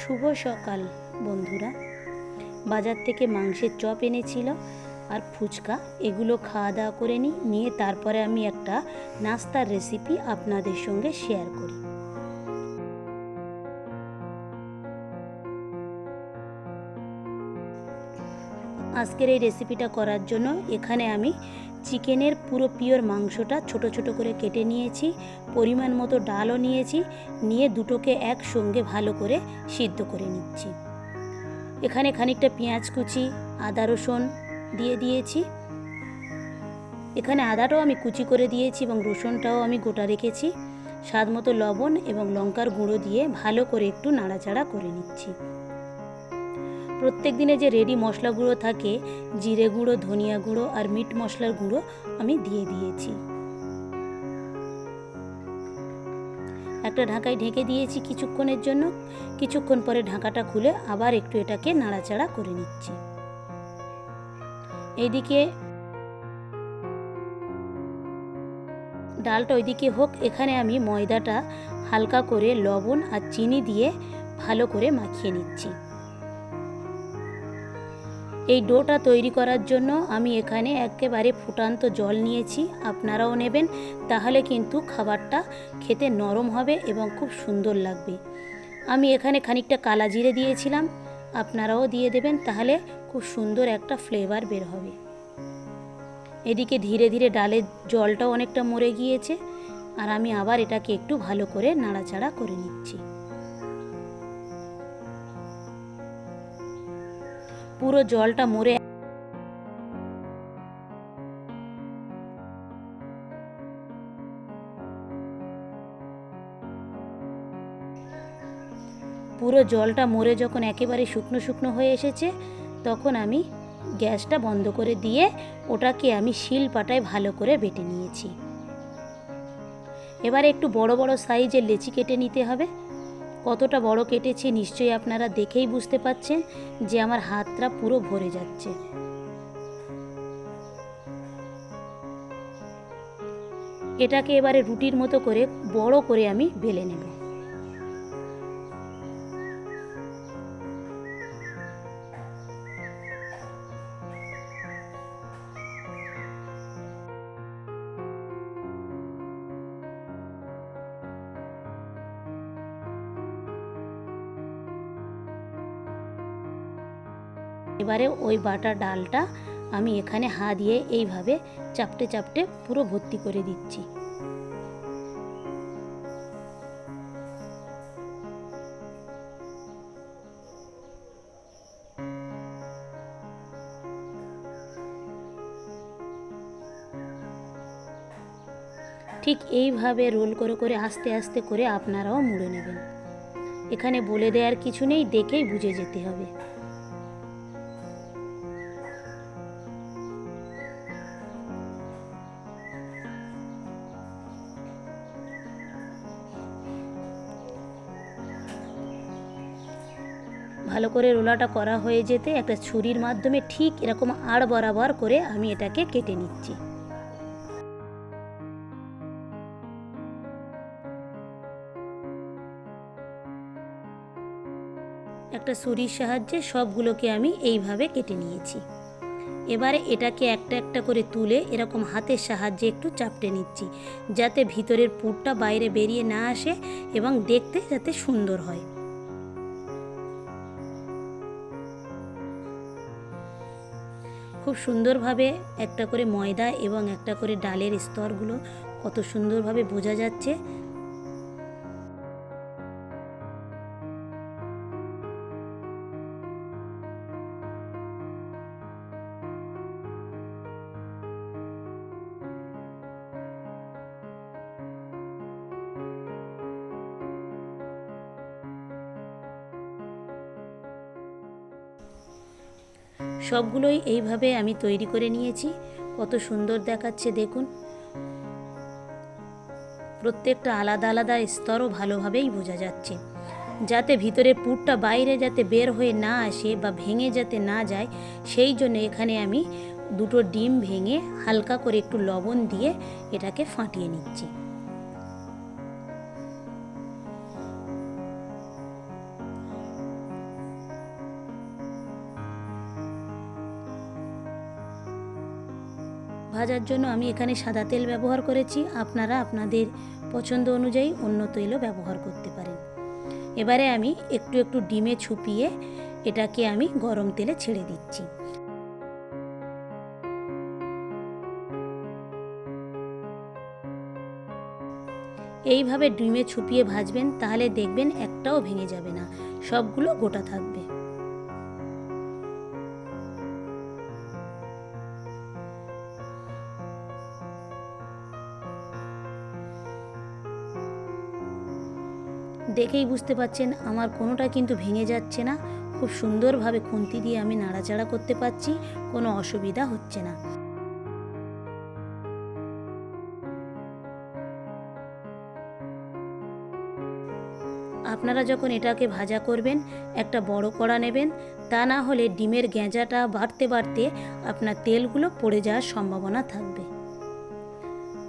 শুভ সকাল, বন্ধুরা। বাজার থেকে মাংসের চপ এনেছিল আর ফুচকা, এগুলো খাওয়া দাওয়া করে নিই, নিয়ে তারপরে আমি একটা নাস্তার রেসিপি আপনাদের সঙ্গে শেয়ার করি। আজকের এই রেসিপিটা করার জন্য এখানে আমি চিকেনের পুরো পিওর মাংসটা ছোট ছোট করে কেটে নিয়েছি, পরিমাণ মতো ডালও নিয়েছি, নিয়ে দুটোকে একসঙ্গে ভালো করে সিদ্ধ করে নিচ্ছি। এখানে খানিকটা পেঁয়াজ কুচি, আদা রসুন দিয়ে দিয়েছি। এখানে আদাটাও আমি কুচি করে দিয়েছি এবং রসুনটাও আমি গোটা রেখেছি। স্বাদ মতো লবণ এবং লঙ্কার গুঁড়ো দিয়ে ভালো করে একটু নাড়াচাড়া করে নিচ্ছি। প্রত্যেক দিনে যে রেডি মশলাগুলো থাকে, জিরে গুঁড়ো, ধনিয়া গুঁড়ো আর মিট মশলার গুঁড়ো আমি দিয়ে দিয়েছি। একটা ঢাকায় ঢেকে দিয়েছি কিছুক্ষণের জন্য। কিছুক্ষণ পরে ঢাকাটা খুলে আবার একটু এটাকে নাড়াচাড়া করে নিচ্ছি। এইদিকে ডালটা ওইদিকে হোক, এখানে আমি ময়দাটা হালকা করে লবণ আর চিনি দিয়ে ভালো করে মাখিয়ে নিচ্ছি। এই ডোটা তৈরি করার জন্য আমি এখানে একেবারে ফুটান্ত জল নিয়েছি, আপনারাও নেবেন, তাহলে কিন্তু খাবারটা খেতে নরম হবে এবং খুব সুন্দর লাগবে। আমি এখানে খানিকটা কালা জিরে দিয়েছিলাম, আপনারাও দিয়ে দেবেন, তাহলে খুব সুন্দর একটা ফ্লেভার বের হবে। এদিকে ধীরে ধীরে ডালের জলটাও অনেকটা মরে গিয়েছে, আর আমি আবার এটাকে একটু ভালো করে নাড়াচাড়া করে নিচ্ছি। পুরো জলটা মরে পুরো জলটা মরে যখন একেবারে শুকনো শুকনো হয়ে এসেছে, তখন আমি গ্যাসটা বন্ধ করে দিয়ে ওটাকে আমি শিল পাটায় ভালো করে বেটে নিয়েছি। এবারে একটু বড় বড় সাইজের লেচি কেটে নিতে হবে। কতটা বড় কেটেছে নিশ্চয়ই আপনারা দেখেই বুঝতে পাচ্ছেন যে আমার হাতটা পুরো ভরে যাচ্ছে। এটাকে এবারে রুটির মতো করে বড় করে আমি বেলে নেব। এবারে ওই বাটা ডালটা আমি এখানে হা দিয়ে এইভাবে চাপটে চাপটে পুরো ভর্তি করে দিচ্ছি। ঠিক এইভাবে রোল করে করে আস্তে আস্তে করে আপনারাও মুড়ে নেবেন। এখানে বলে দেওয়ার কিছু নেই, দেখেই বুঝে যেতে হবে। ভালো করে রোলাটা করা হয়ে যেতে একটা ছুরির মাধ্যমে ঠিক এরকম আড় বরাবর করে আমি এটাকে কেটে নিচ্ছি। একটা ছুরির সাহায্যে সবগুলোকে আমি এইভাবে কেটে নিয়েছি। এবারে এটাকে একটা একটা করে তুলে এরকম হাতের সাহায্যে একটু চাপটে নিচ্ছি, যাতে ভিতরের পুরটা বাইরে বেরিয়ে না আসে এবং দেখতে যাতে সুন্দর হয়। খুব সুন্দরভাবে একটা করে ময়দা এবং একটা করে ডালের স্তরগুলো কত সুন্দরভাবে বোঝা যাচ্ছে। সবগুলোই এইভাবে আমি তৈরি করে নিয়েছি। কত সুন্দর দেখাচ্ছে, দেখুন। প্রত্যেকটা আলাদা আলাদা স্তরও ভালোভাবেই বোঝা যাচ্ছে। যাতে ভিতরের পুরটা বাইরে যাতে বের হয়ে না আসে বা ভেঙে যাতে না যায়, সেই জন্য এখানে আমি দুটো ডিম ভেঙে হালকা করে একটু লবণ দিয়ে এটাকে ফাটিয়ে নিচ্ছি। ভাজার জন্য আমি এখানে সাদা তেল ব্যবহার করেছি। আপনারা আপনাদের পছন্দ অনুযায়ী অন্য তেলও ব্যবহার করতে পারেন। এবারে আমি একটু একটু ডিমে ছুপিয়ে এটাকে আমি গরম তেলে ছেড়ে দিচ্ছি। এইভাবে ডিমে ছুপিয়ে ভাজবেন, তাহলে দেখবেন একটাও ভেঙে যাবে না। সবগুলো গোটা থাকবে। দেখেই বুঝতে পাচ্ছেন আমার কোনোটা কিন্তু ভেঙে যাচ্ছে না। খুব সুন্দরভাবে খুন্তি দিয়ে আমি নাড়াচাড়া করতে পারছি, কোনো অসুবিধা হচ্ছে না। আপনারা যখন এটাকে ভাজা করবেন, একটা বড় কড়া নেবেন, তা না হলে ডিমের গেঁজাটা বাড়তে বাড়তে আপনার তেলগুলো পড়ে যাওয়ার সম্ভাবনা থাকবে।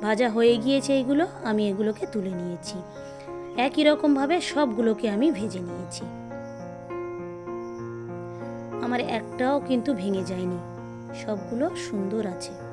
ভাজা হয়ে গিয়েছে এইগুলো আমি এগুলোকে তুলে নিয়েছি। একই রকমভাবে সবগুলোকে আমি ভেজে নিয়েছি। আমার একটাও কিন্তু ভেঙে যায়নি। সবগুলো সুন্দর আছে।